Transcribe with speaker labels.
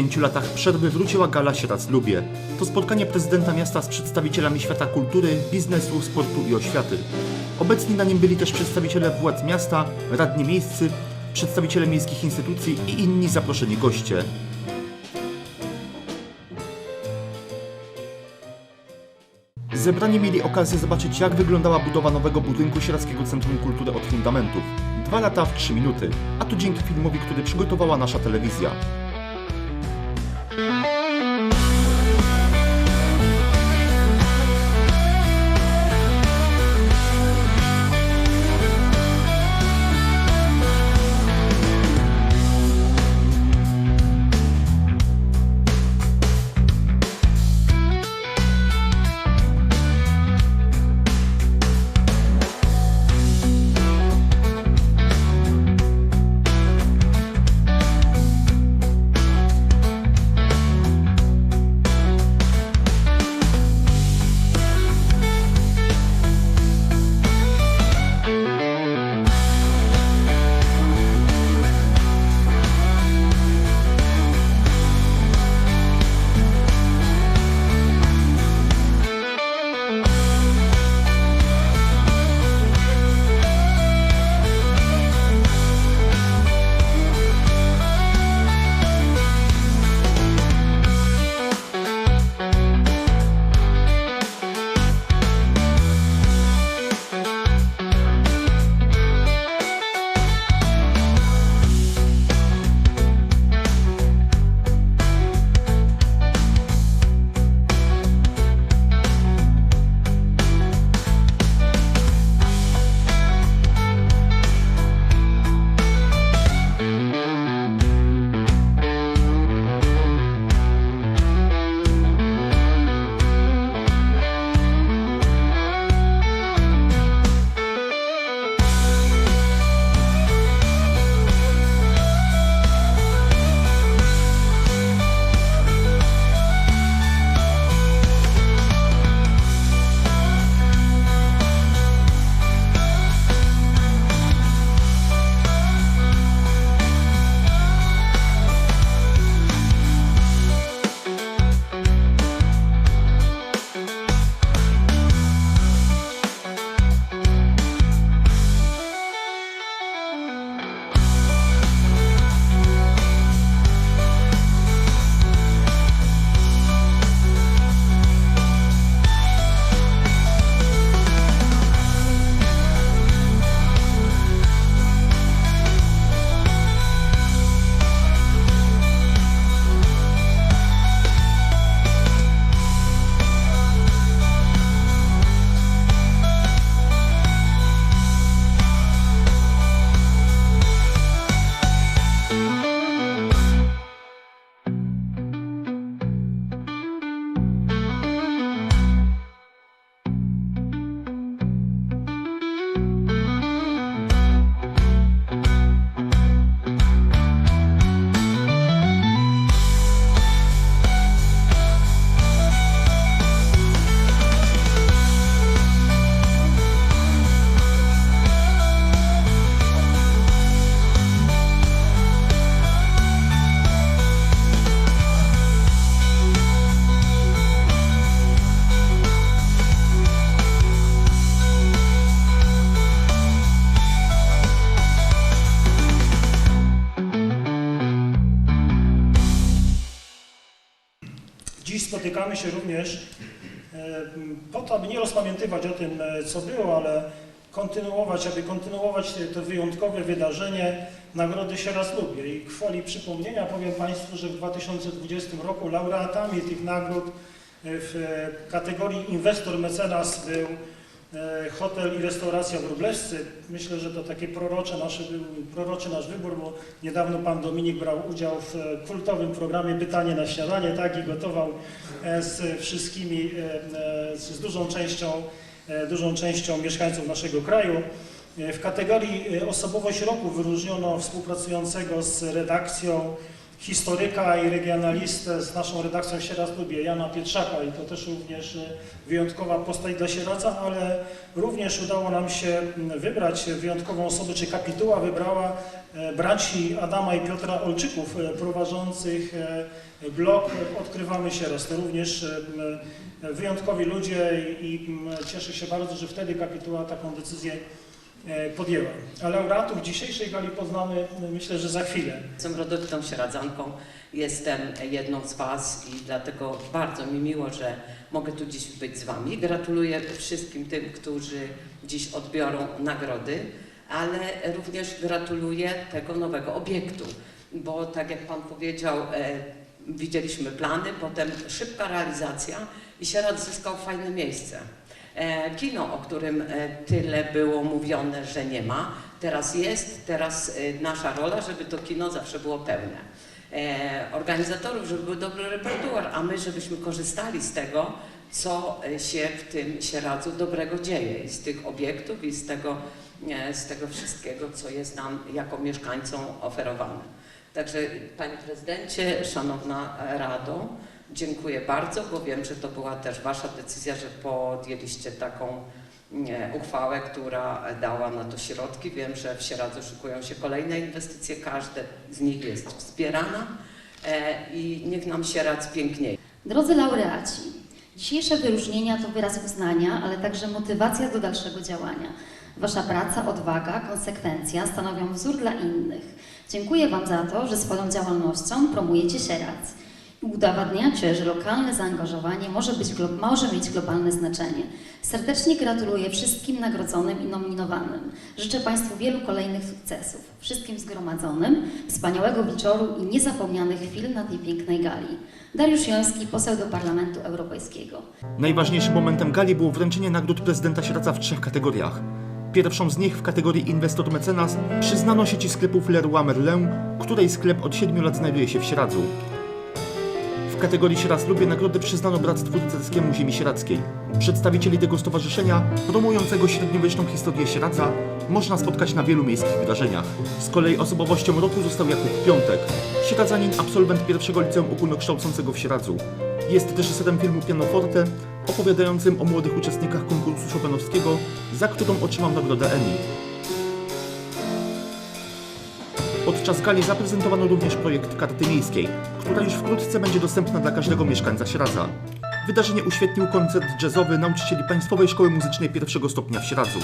Speaker 1: pięciu latach przerwy wróciła gala Sieradz Lubie. To spotkanie prezydenta miasta z przedstawicielami świata kultury, biznesu, sportu i oświaty. Obecni na nim byli też przedstawiciele władz miasta, radni miejscy, przedstawiciele miejskich instytucji i inni zaproszeni goście. Zebrani mieli okazję zobaczyć, jak wyglądała budowa nowego budynku Sieradzkiego Centrum Kultury od fundamentów. Dwa lata w trzy minuty, a to dzięki filmowi, który przygotowała nasza telewizja.
Speaker 2: Spotykamy się również e, po to, aby nie rozpamiętywać o tym, e, co było, ale kontynuować, aby kontynuować to wyjątkowe wydarzenie Nagrody Sieraz Lubię. I kwoli przypomnienia powiem Państwu, że w 2020 roku laureatami tych nagród e, w kategorii inwestor mecenas był hotel i restauracja w Wróblewscy. Myślę, że to takie prorocze nasze proroczy nasz wybór, bo niedawno pan Dominik brał udział w e, kultowym programie Pytanie na śniadanie, tak, i gotował e, z wszystkimi, e, e, z dużą częścią, e, dużą częścią mieszkańców naszego kraju. E, W kategorii e, osobowość roku wyróżniono współpracującego z redakcją historyka i regionalistę z naszą redakcją Sieradz Lubię, Jana Pietrzaka i to też również e, wyjątkowa postać dla Sieradza, ale również udało nam się wybrać wyjątkową osobę, czy kapituła wybrała e, braci Adama i Piotra Olczyków e, prowadzących e, blog Odkrywamy Sieradz. To również wyjątkowi ludzie i, cieszę się bardzo, że wtedy kapituła taką decyzję podjęła. A laureatów dzisiejszej gali poznamy m, myślę, że za chwilę.
Speaker 3: Jestem rodowitą sieradzanką, jestem jedną z Was i dlatego bardzo mi miło, że mogę tu dziś być z Wami. Gratuluję wszystkim tym, którzy dziś odbiorą nagrody, ale również gratuluję tego nowego obiektu, bo tak jak Pan powiedział, e, widzieliśmy plany, potem szybka realizacja i Sieradz zyskał fajne miejsce. E, Kino, o którym e, tyle było mówione, że nie ma, teraz jest, teraz e, nasza rola, żeby to kino zawsze było pełne. Organizatorów, żeby był dobry repertuar, a my, żebyśmy korzystali z tego, co się w tym Sieradzu dobrego dzieje z tych obiektów i z tego, z tego wszystkiego, co jest nam jako mieszkańcom oferowane. Także Panie Prezydencie, Szanowna Rado, dziękuję bardzo, bo wiem, że to była też Wasza decyzja, że podjęliście taką uchwałę, która dała na to środki. Wiem, że w Sieradzu szykują się kolejne inwestycje, każde z nich jest wspierana e, i niech nam Sieradz pięknieje.
Speaker 4: Drodzy laureaci, dzisiejsze wyróżnienia to wyraz uznania, ale także motywacja do dalszego działania. Wasza praca, odwaga, konsekwencja stanowią wzór dla innych. Dziękuję Wam za to, że swoją działalnością promujecie Sieradz udowadniacie, że lokalne zaangażowanie może, być, może mieć globalne znaczenie. Serdecznie gratuluję wszystkim nagrodzonym i nominowanym. Życzę Państwu wielu kolejnych sukcesów, wszystkim zgromadzonym, wspaniałego wieczoru i niezapomnianych chwil na tej pięknej gali. Dariusz Joński, poseł do Parlamentu Europejskiego.
Speaker 1: Najważniejszym momentem gali było wręczenie nagród prezydenta Sieradza w trzech kategoriach. Pierwszą z nich w kategorii Inwestor Mecenas przyznano sieci sklepów Leroy Merlin, której sklep od 7 lat znajduje się w Sieradzu. Kategorii Sieradz Lubię nagrodę przyznano Bractwu Rycerskiemu Ziemi Sieradzkiej. Przedstawicieli tego stowarzyszenia, promującego średniowieczną historię Sieradza, można spotkać na wielu miejskich wydarzeniach. Z kolei osobowością roku został Jakub Piątek, sieradzanin, absolwent pierwszego liceum ogólnokształcącego w Sieradzu. Jest reżyserem filmu Pianoforte, opowiadającym o młodych uczestnikach konkursu Chopinowskiego, za którą otrzymał nagrodę Emmy. Podczas gali zaprezentowano również projekt Karty Miejskiej, która już wkrótce będzie dostępna dla każdego mieszkańca Sieradza. Wydarzenie uświetnił koncert jazzowy nauczycieli Państwowej Szkoły Muzycznej pierwszego stopnia w Sieradzu.